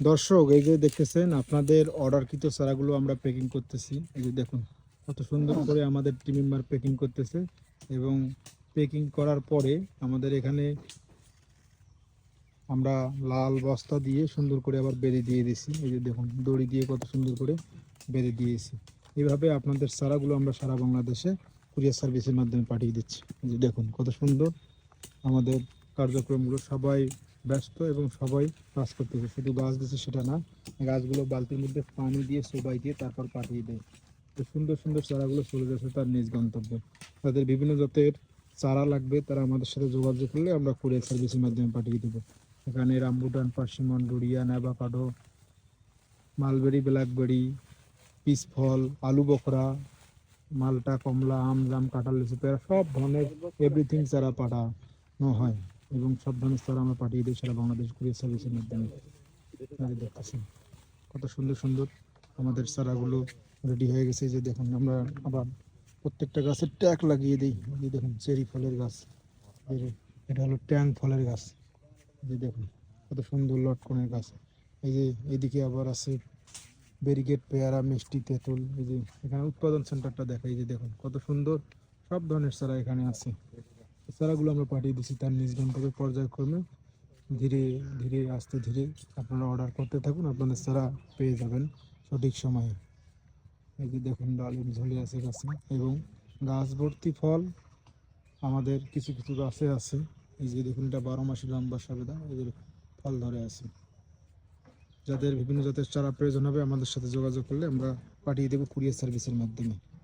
দর্শক, এই যে দেখতেছেন, আপনাদের অর্ডারকৃত চারাগুলো আমরা প্যাকিং করতেছি। এই যে দেখুন, কত সুন্দর করে আমাদের টিম মেম্বার প্যাকিং করতেছে এবং প্যাকিং করার পরে আমাদের এখানে আমরা লাল বস্তা দিয়ে সুন্দর করে আবার বেড়ে দিয়ে দিছি এই যে দেখুন, দড়ি দিয়ে কত সুন্দর করে বেড়ে দিয়েছি। এইভাবে আপনাদের চারাগুলো আমরা সারা বাংলাদেশে কুরিয়ার সার্ভিসের মাধ্যমে পাঠিয়ে দিচ্ছি। এই যে দেখুন, কত সুন্দর আমাদের কার্যক্রমগুলো সবাই ব্যস্ত এবং সবাই কাজ করতেছে। শুধু গাছ দিচ্ছে সেটা না, গাছগুলো বালতির মধ্যে পানি দিয়ে সবাই দিয়ে তারপর পাঠিয়ে দেয়। তো সুন্দর সুন্দর চারাগুলো চলে যাচ্ছে তার নিজ গন্তব্যে। তাদের বিভিন্ন জাতের চারা লাগবে, তারা আমাদের সাথে যোগাযোগ করলে আমরা কুরিয়ার সার্ভিসের মাধ্যমে পাঠিয়ে দেবো। এখানে রামবুটান, পার্সিমন, ডুরিয়া নেভাকাডো মালবেরি, ব্ল্যাকবেরি পিস ফল আলু বখরা, মালটা, কমলা আম জাম কাঁঠাল, লিচু, পেয়ারা, সব ধরনের এভরিথিং চারা পাঠানো হয়। এবং সব ধরনের চারা আমরা পাঠিয়ে দিই সারা বাংলাদেশ কুরিয়ার সার্ভিসের মাধ্যমে। এই দেখতেছেন। কত সুন্দর সুন্দর আমাদের চারাগুলো রেডি হয়ে গেছে। যে দেখুন, আমরা আবার প্রত্যেকটা গাছের ট্যাগ লাগিয়ে দিই। যে দেখুন, চেরি ফলের গাছ। এটা হলো ট্যাং ফলের গাছ। যে দেখুন, কত সুন্দর লটকনের গাছ। এই যে এইদিকে আবার আছে ব্যারিকেড, পেয়ারা, মিষ্টি, তেঁতুল। এই যে এখানে উৎপাদন সেন্টারটা দেখা এই যে দেখুন, কত সুন্দর। সব ধরনের চারা এখানে আছে। চারাগুলো আমরা পাঠিয়ে দিচ্ছি তার নিজ গন্তব্যে পর্যায়ক্রমে। ধীরে ধীরে, আস্তে, ধীরে আপনারা অর্ডার করতে থাকুন, আপনাদের চারা পেয়ে যাবেন সঠিক সময়ে। এই যে দেখুন ডালিম ঝুলে আছে গাছে। এবং গাছ ভর্তি ফল আমাদের কিছু কিছু গাছে আছে। এই যে দেখুন, এটা বারো মাসি লম্বা সবেদা এদের ফল ধরে আছে। যাদের বিভিন্ন জাতের চারা প্রয়োজন হবে, আমাদের সাথে যোগাযোগ করলে আমরা পাঠিয়ে দেবো কুরিয়ার সার্ভিসের মাধ্যমে।